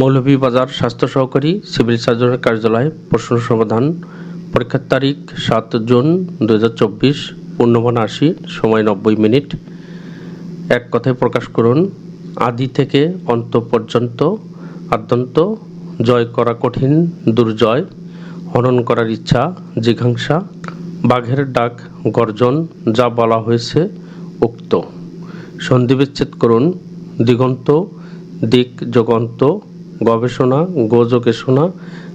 মৌলভীবাজার স্বাস্থ্য সহকারী সিভিল সার্জনের কার্যালয় প্রশ্ন সমাধান, পরীক্ষার তারিখ সাত জুন দু হাজার চব্বিশ পূর্ণমান আশি, সময় নব্বই মিনিট। এক কথায় প্রকাশ করুন, আদি থেকে অন্ত পর্যন্ত আদ্যন্ত, জয় করা কঠিন, দুর্জয়, হনন করার ইচ্ছা, জিঘাংসা, বাঘের ডাক, গর্জন, যা বলা হয়েছে, উক্ত। সন্ধিবিচ্ছেদ করুন, দিগন্ত, দিক যোগন্ত গবেষণা গোযোগেষণা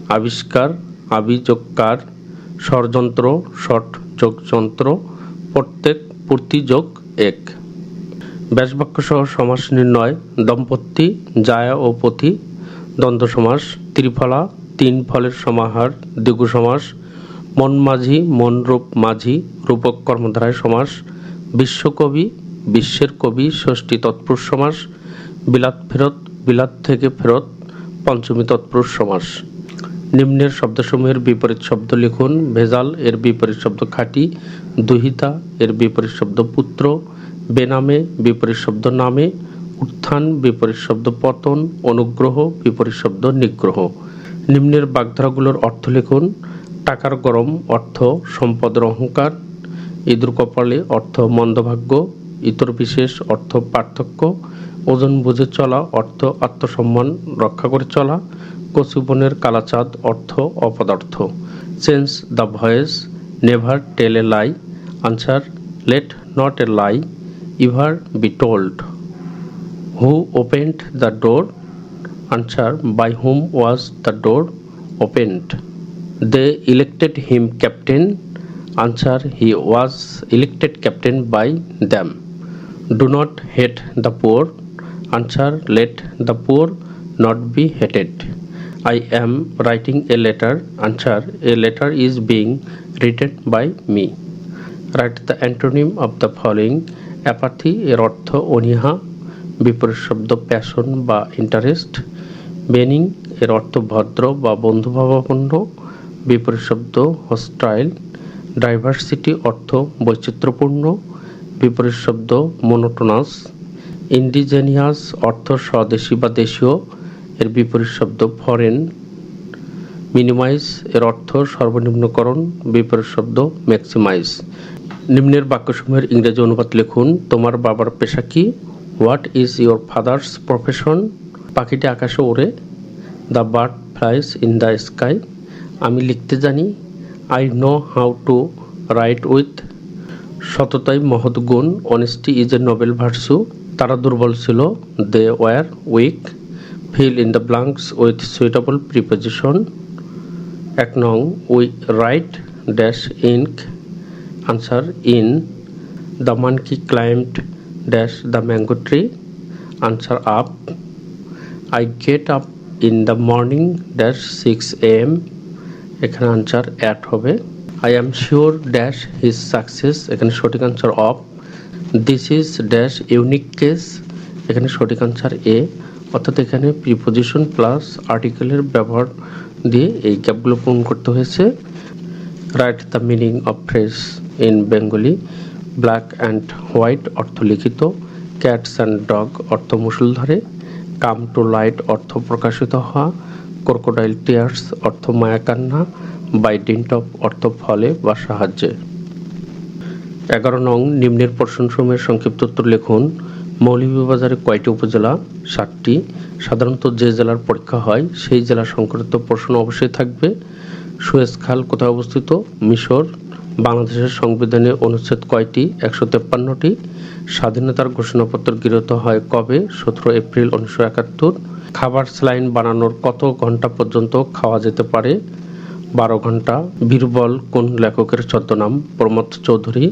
আবিষ্কার আবিযোগকার ষড়যন্ত্র, ষট যোগযন্ত্র, প্রত্যেক পূর্তি যোগ এক। ব্যাসবাক্য সহ সমাস নির্ণয়, দম্পতি, জায়া ও পথি দ্বন্দ্ব সমাস, ত্রিফলা, তিন ফলের সমাহার, দ্বিগু সমাস, মন মাঝি মনরূপ মাঝি, রূপক কর্মধারায় সমাস, বিশ্বকবি, বিশ্বের কবি, ষষ্ঠী তৎপুরুষ সমাস, বিলাত ফেরত, বিলাত থেকে ফেরত পঞ্চমী তৎপুরুষ সমাস। নিম্নের শব্দসমূহের বিপরীত শব্দ লিখুন, ভেজাল, এর বিপরীত শব্দ খাঁটি, দুহিতা, এর বিপরীত শব্দ পুত্র, বেনামে, বিপরীত শব্দ নামে, উত্থান, বিপরীত শব্দ পতন, অনুগ্রহ, বিপরীত শব্দ নিগ্রহ। নিম্নের বাগধারাগুলোর অর্থ লিখুন, টাকার গরম, অর্থ, সম্পদের অহংকার, ইঁদুর কপালে অর্থ মন্দভাগ্য, ইতর বিশেষ অর্থ পার্থক্য ওজন বুঝে চলা, অর্থ আত্মসম্মান রক্ষা করে চলা কচুবনের কালাচাঁদ, অর্থ অপদার্থ। Change the voice never tell a lie answer let not a lie ever be told who opened the door answer by whom was the door opened they elected him captain answer he was elected captain by them do not hate the poor answer let the poor not be hated. I am writing a letter. Answer, A letter is being written by me. Write the antonym of the following. Apathy এর অর্থ অনীহা বিপরীত শব্দ passion বা interest benign এর অর্থ ভদ্র বা বন্ধুভাবাপন্ন বিপরীত শব্দ হস্টাইল ডাইভার্সিটি অর্থ, বৈচিত্র্যপূর্ণ বিপরীত শব্দ মোনোটোনাস ইন্ডিজেনিয়াস অর্থ স্বদেশী বা দেশীয়, এর বিপরীত শব্দ ফরেন মিনিমাইজ এর অর্থ সর্বনিম্নকরণ, বিপরীত শব্দ ম্যাক্সিমাইজ নিম্নের বাক্যসমূহের ইংরেজি অনুবাদ লিখুন, তোমার বাবার পেশা কি? What is your father's profession পাখিটি আকাশে ওড়ে the bird flies in the sky আমি লিখতে জানি I know how to write with সততাই মহৎ গুণ honesty is a noble virtue তারা দুর্বল ছিল। They were weak fill in the blanks with suitable preposition. এক নং we write dash ink answer in the monkey climbed dash the mango tree answer up I get up in the morning dash six AM এখানে answer at হবে। I am sure dash his success এখানে সঠিক answer of this is dash unique case এখানে সঠিক answer এ অর্থাৎ এখানে preposition plus আর্টিকেলের ব্যবহার দিয়ে এই গ্যাপগুলো পূরণ করতে হয়েছে। Write the meaning of phrase in Bengali black and white অর্থ লিখিত ক্যাটস অ্যান্ড ডগ অর্থ মুসুলধারে কাম টু লাইট অর্থ প্রকাশিত হওয়া ক্রোকোডাইল টিয়ার্স অর্থ মায়াকান্না বাই ডিন্ট অফ অর্থ ফলে বা সাহায্যে। এগারো নং নিম্নের প্রশ্নসমূহের সংক্ষিপ্ত উত্তর লিখুন মৌলভীবাজারে কয়টি উপজেলা? সাতটি। সাধারণত যে জেলার পরীক্ষা হয়, সেই জেলা সংক্রান্ত প্রশ্ন অবশ্যই থাকবে। সুয়েজ খাল কোথায় অবস্থিত? মিশর। বাংলাদেশের সংবিধানে অনুচ্ছেদ কয়টি? একশো তেপ্পান্নটি। স্বাধীনতার ঘোষণাপত্র গৃহীত হয় কবে? সতেরো এপ্রিল উনিশশো একাত্তর। খাবার স্লাইন বানানোর কত ঘণ্টা পর্যন্ত খাওয়া যেতে পারে? বারো ঘণ্টা বীরবল কোন লেখকের ছদ্মনাম? প্রমোদ চৌধুরী।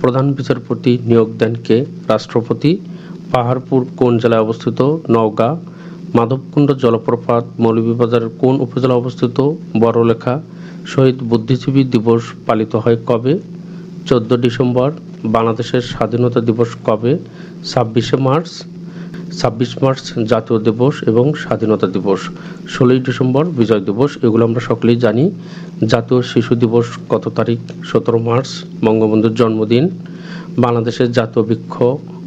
প্রধান বিচারপতি নিয়োগ দেন কে? রাষ্ট্রপতি, পাহাড়পুর কোন জেলায় অবস্থিত? নওগাঁ, মাধবকুণ্ড জলপ্রপাত মৌলভীবাজারের কোন উপজেলা অবস্থিত? বড়লেখা, শহীদ বুদ্ধিজীবী দিবস পালিত হয় কবে? চোদ্দ ডিসেম্বর, বাংলাদেশের স্বাধীনতা দিবস কবে? ছাব্বিশে মার্চ ছাব্বিশ মার্চ জাতীয় দিবস এবং স্বাধীনতা দিবস। ষোলোই ডিসেম্বর বিজয় দিবস, এগুলো আমরা সকলেই জানি। জাতীয় শিশু দিবস কত তারিখ? সতেরো মার্চ, বঙ্গবন্ধুর জন্মদিন। বাংলাদেশের জাতীয় বৃক্ষ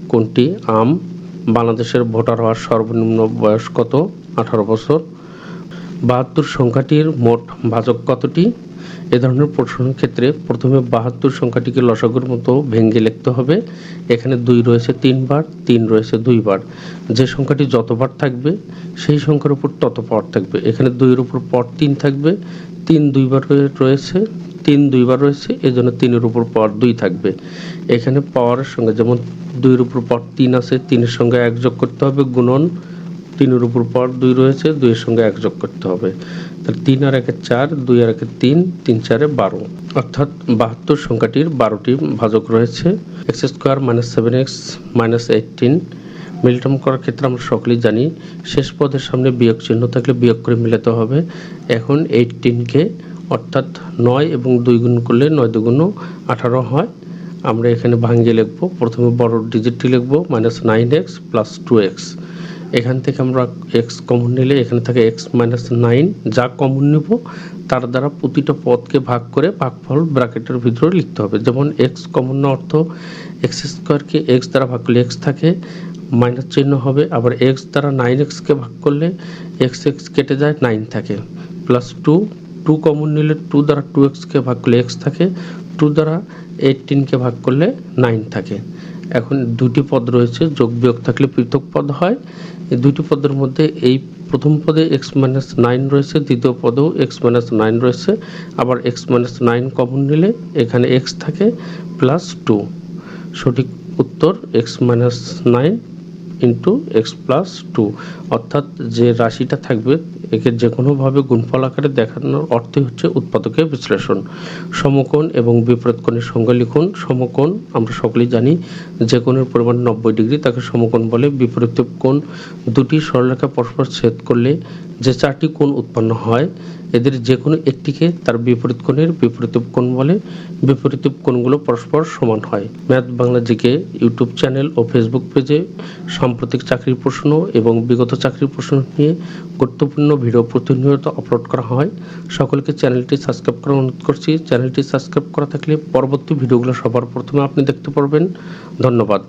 কোনটি? আম। বাংলাদেশের ভোটার হওয়ার সর্বনিম্ন বয়স কত? আঠারো বছর। বাহাত্তর সংখ্যাটির মোট ভাজক কতটি? এ ধরনের প্রশ্নের ক্ষেত্রে প্রথমে বাহাত্তর সংখ্যাটিকে লসাগুর মতো ভেঙে লিখতে হবে। এখানে দুই রয়েছে তিনবার, তিন রয়েছে দুইবার। যে সংখ্যাটি যতবার থাকবে, সেই সংখ্যার উপর তত পাওয়ার থাকবে। এখানে দুইয়ের উপর পর তিন থাকবে, তিন দুইবার রয়েছে, তিন দুইবার রয়েছে এই জন্য তিনের উপর পাওয়ার দুই থাকবে। এখানে পাওয়ারের সঙ্গে যেমন দুইয়ের উপর পর তিন আছে, তিনের সঙ্গে এক যোগ করতে হবে, গুণন তিনের উপর পর দুই রয়েছে, দুইয়ের সঙ্গে এক যোগ করতে হবে। তাহলে তিন আর একে চার, দুই আর একে তিন তিন চারে বারো। অর্থাৎ বাহাত্তর সংখ্যাটির বারোটি ভাজক রয়েছে। X square minus seven X minus eighteen মিলটাম করার ক্ষেত্রে আমরা সকলেই জানি, শেষ পদের সামনে বিয়োগ চিহ্ন থাকলে বিয়োগ করে মিলাতে হবে। এখন এইটিনকে অর্থাৎ নয় এবং দুই গুণ করলে নয় দুগুণ আঠারো হয়। আমরা এখানে ভাঙিয়ে লিখব। প্রথমে বড় ডিজিটটি লিখব, minus nine X plus two X. এখান থেকে আমরা এক্স কমন নিলে এখানে থাকে এক্স মাইনাস নাইন যা কমন নেব, তার দ্বারা প্রতিটা পদকে ভাগ করে ভাগফল ব্র্যাকেটের ভিতরে লিখতে হবে। যেমন এক্স কমন অর্থ এক্স স্কোয়ারকে এক্স দ্বারা ভাগ করলে এক্স থাকে মাইনাস চিহ্ন হবে। আবার এক্স দ্বারা নাইন এক্সকে ভাগ করলে এক্স এক্স কেটে যায় নাইন থাকে। প্লাস টু টু কমন নিলে টু দ্বারা টু এক্সকে ভাগ করলে এক্স থাকে টু দ্বারা এইটিনকে ভাগ করলে নাইন থাকে। এখন দুটি পদ রয়েছে, যোগ বিয়োগ থাকলে পৃথক পদ হয়। এই দুটি পদের মধ্যে এই প্রথম পদে এক্স মাইনাস নাইন রয়েছে, দ্বিতীয় পদেও এক্স মাইনাস নাইন রয়েছে। আবার এক্স মাইনাস নাইন কমন নিলে এখানে এক্স থাকে প্লাস টু সঠিক উত্তর X minus nine into X plus two অর্থাৎ যে রাশিটা থাকবে, একে যে কোনোভাবে গুণফল আকারে দেখানোর অর্থই হচ্ছে উৎপাদকের বিশ্লেষণ। সমকোণ এবং বিপরীতকোণের সংজ্ঞা লিখুন। সমকোণ, আমরা সকলেই জানি, যে কোণের পরিমাণ নব্বই ডিগ্রি, তাকে সমকোণ বলে। বিপরীত কোণ দুটি সরলরেখা পরস্পর ছেদ করলে যে চারটি কোণ উৎপন্ন হয়, এদের যে কোনো একটিকে তার বিপরীত কোণের বিপরীত কোণ বলে। বিপরীত কোণগুলো পরস্পর সমান হয়। Math Bangla GK YouTube channel ও ফেসবুক পেজে সাম্প্রতিক চাকরির প্রশ্ন এবং বিগত চাকরির প্রশ্ন নিয়ে গুরুত্বপূর্ণ ভিডিও প্রতিনিয়ত আপলোড করা হয়। সকলকে চ্যানেলটি সাবস্ক্রাইব করার অনুরোধ করছি। চ্যানেলটি সাবস্ক্রাইব করা থাকলে পরবর্তী ভিডিওগুলো সবার প্রথমে আপনি দেখতে পারবেন। ধন্যবাদ।